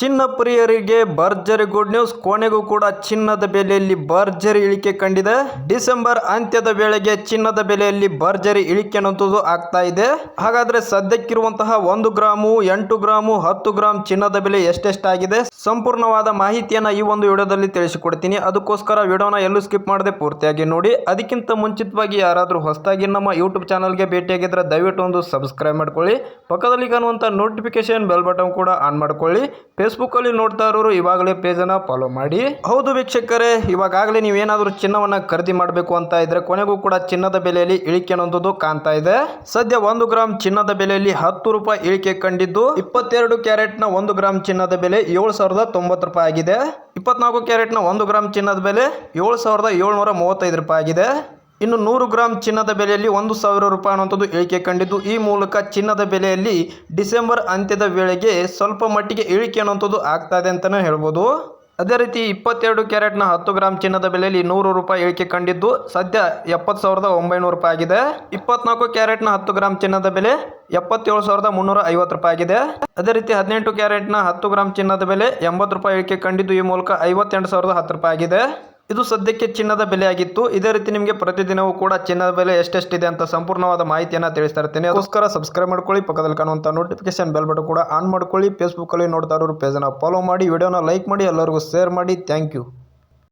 ಚಿನ್ನ ಪ್ರಿಯರಿಗೆ ಭರ್ಜರಿ ಗುಡ್ ನ್ಯೂಸ್ ಕೊನೆಗೂ ಕೂಡ ಚಿನ್ನದ ಬೆಲೆಯಲ್ಲಿ ಭರ್ಜರಿ ಇಳಿಕೆ ಕಂಡಿದೆ. ಡಿಸೆಂಬರ್ ಅಂತ್ಯದ ವೇಳೆಗೆ ಚಿನ್ನದ ಬೆಲೆಯಲ್ಲಿ ಭರ್ಜರಿ ಇಳಿಕೆ ಅನ್ನುವಂಥದ್ದು ಆಗ್ತಾ ಇದೆ. ಹಾಗಾದ್ರೆ ಸದ್ಯಕ್ಕಿರುವಂತಹ ಒಂದು ಗ್ರಾಮು, ಎಂಟು ಗ್ರಾಮು, ಹತ್ತು ಗ್ರಾಮ್ ಚಿನ್ನದ ಬೆಲೆ ಎಷ್ಟೆಷ್ಟಾಗಿದೆ? ಸಂಪೂರ್ಣವಾದ ಮಾಹಿತಿಯನ್ನ ಈ ಒಂದು ವಿಡಿಯೋದಲ್ಲಿ ತಿಳಿಸಿಕೊಡ್ತೀನಿ. ಅದಕ್ಕೋಸ್ಕರ ವಿಡಿಯೋನ ಎಲ್ಲೂ ಸ್ಕಿಪ್ ಮಾಡದೆ ಪೂರ್ತಿಯಾಗಿ ನೋಡಿ. ಅದಕ್ಕಿಂತ ಮುಂಚಿತವಾಗಿ ಯಾರಾದರೂ ಹೊಸದಾಗಿ ನಮ್ಮ ಯೂಟ್ಯೂಬ್ ಚಾನಲ್ಗೆ ಭೇಟಿಯಾಗಿದ್ರೆ ದಯವಿಟ್ಟು ಒಂದು ಸಬ್ಸ್ಕ್ರೈಬ್ ಮಾಡ್ಕೊಳ್ಳಿ. ಪಕ್ಕದಲ್ಲಿ ಕಾಣುವಂಥ ನೋಟಿಫಿಕೇಶನ್ ಬೆಲ್ ಬಟನ್ ಕೂಡ ಆನ್ ಮಾಡ್ಕೊಳ್ಳಿ. ಫೇಸ್ಬುಕ್ಕಲ್ಲಿ ನೋಡ್ತಾ ಇರೋರು ಇವಾಗಲೇ ಪೇಜನ್ನು ಫಾಲೋ ಮಾಡಿ. ಹೌದು ವೀಕ್ಷಕರೇ ಇವಾಗಲೇ ನೀವೇನಾದರೂ ಚಿನ್ನವನ್ನು ಖರೀದಿ ಮಾಡಬೇಕು ಅಂತ ಇದ್ರೆ ಕೊನೆಗೂ ಕೂಡ ಚಿನ್ನದ ಬೆಲೆಯಲ್ಲಿ ಇಳಿಕೆ ಅನ್ನೋದು ಕಾಣ್ತಾ ಇದೆ. ಸದ್ಯ ಒಂದು ಗ್ರಾಮ್ ಚಿನ್ನದ ಬೆಲೆಯಲ್ಲಿ ಹತ್ತು ರೂಪಾಯಿ ಇಳಿಕೆ ಕಂಡಿದ್ದು, ಇಪ್ಪತ್ತೆರಡು ಕ್ಯಾರೆಟ್ನ ಒಂದು ಗ್ರಾಮ್ ಚಿನ್ನದ ಬೆಲೆ ಏಳು ಸಾವಿರದ ತೊಂಬತ್ತು ರೂಪಾಯಿ ಆಗಿದೆ. ಇಪ್ಪತ್ನಾಲ್ಕು ಕ್ಯಾರೆಟ್ನ ಒಂದು ಗ್ರಾಮ್ ಚಿನ್ನದ ಬೆಲೆ ಏಳು ಸಾವಿರದ ಏಳ್ನೂರ ಮೂವತ್ತೈದು ರೂಪಾಯಿ ಆಗಿದೆ. ಇನ್ನು ನೂರು ಗ್ರಾಮ್ ಚಿನ್ನದ ಬೆಲೆಯಲ್ಲಿ ಒಂದು ಸಾವಿರ ರೂಪಾಯಿ ಅನ್ನುವಂಥದ್ದು ಇಳಿಕೆ ಕಂಡಿದ್ದು? ಈ ಮೂಲಕ ಚಿನ್ನದ ಬೆಲೆಯಲ್ಲಿ ಡಿಸೆಂಬರ್ ಅಂತ್ಯದ ವೇಳೆಗೆ ಸ್ವಲ್ಪ ಮಟ್ಟಿಗೆ ಇಳಿಕೆ ಅನ್ನುವಂಥದ್ದು ಆಗ್ತಾ ಇದೆ ಅಂತಲೇ ಹೇಳ್ಬೋದು. ಅದೇ ರೀತಿ ಇಪ್ಪತ್ತೆರಡು ಕ್ಯಾರೆಟ್ನ ಹತ್ತು ಗ್ರಾಮ್ ಚಿನ್ನದ ಬೆಲೆಯಲ್ಲಿ ನೂರು ರೂಪಾಯಿ ಇಳಿಕೆ ಕಂಡಿದ್ದು, ಸದ್ಯ ಎಪ್ಪತ್ತು ಸಾವಿರದ ಒಂಬೈನೂರು ರೂಪಾಯಿ ಆಗಿದೆ. ಇಪ್ಪತ್ನಾಲ್ಕು ಕ್ಯಾರೆಟ್ನ ಹತ್ತು ಗ್ರಾಮ್ ಚಿನ್ನದ ಬೆಲೆ ಎಪ್ಪತ್ತೇಳು ಸಾವಿರದ ಮುನ್ನೂರ ಐವತ್ತು ರೂಪಾಯಿ ಆಗಿದೆ. ಅದೇ ರೀತಿ ಹದಿನೆಂಟು ಕ್ಯಾರೆಟ್ನ ಹತ್ತು ಗ್ರಾಮ್ ಚಿನ್ನದ ಬೆಲೆ ಎಂಬತ್ತು ರೂಪಾಯಿ ಇಳಿಕೆ ಕಂಡಿದ್ದು, ಈ ಮೂಲಕ ಐವತ್ತೆಂಟು ಸಾವಿರದ ಹತ್ತು ರೂಪಾಯಿ ಆಗಿದೆ. ಇದು ಸದ್ಯಕ್ಕೆ ಚಿನ್ನದ ಬೆಲೆ ಆಗಿತ್ತು ಇದೇ ರೀತಿ ನಿಮಗೆ ಪ್ರತಿದಿನವೂ ಕೂಡ ಚಿನ್ನದ ಬೆಲೆ ಎಷ್ಟೆಷ್ಟಿದೆ ಅಂತ ಸಂಪೂರ್ಣವಾದ ಮಾಹಿತಿಯನ್ನು ತಿಳಿಸ್ತಾ ಇರ್ತೀನಿ. ಅದಕ್ಕೋಸ್ಕರ ಸಬ್ಸ್ಕ್ರೈಬ್ ಮಾಡ್ಕೊಳ್ಳಿ, ಪಕ್ಕದಲ್ಲಿ ಕಾಣುವಂಥ ನೋಟಿಫಿಕೇಶನ್ ಬೆಲ್ ಬಟನ್ ಕೂಡ ಆನ್ ಮಾಡ್ಕೊಳ್ಳಿ. ಫೇಸ್ಬುಕ್ಕಲ್ಲಿ ನೋಡ್ತಾ ಇರೋರು ಪೇಜನ್ನು ಫಾಲೋ ಮಾಡಿ ವಿಡಿಯೋನ ಲೈಕ್ ಮಾಡಿ, ಎಲ್ಲರಿಗೂ ಶೇರ್ ಮಾಡಿ. Thank you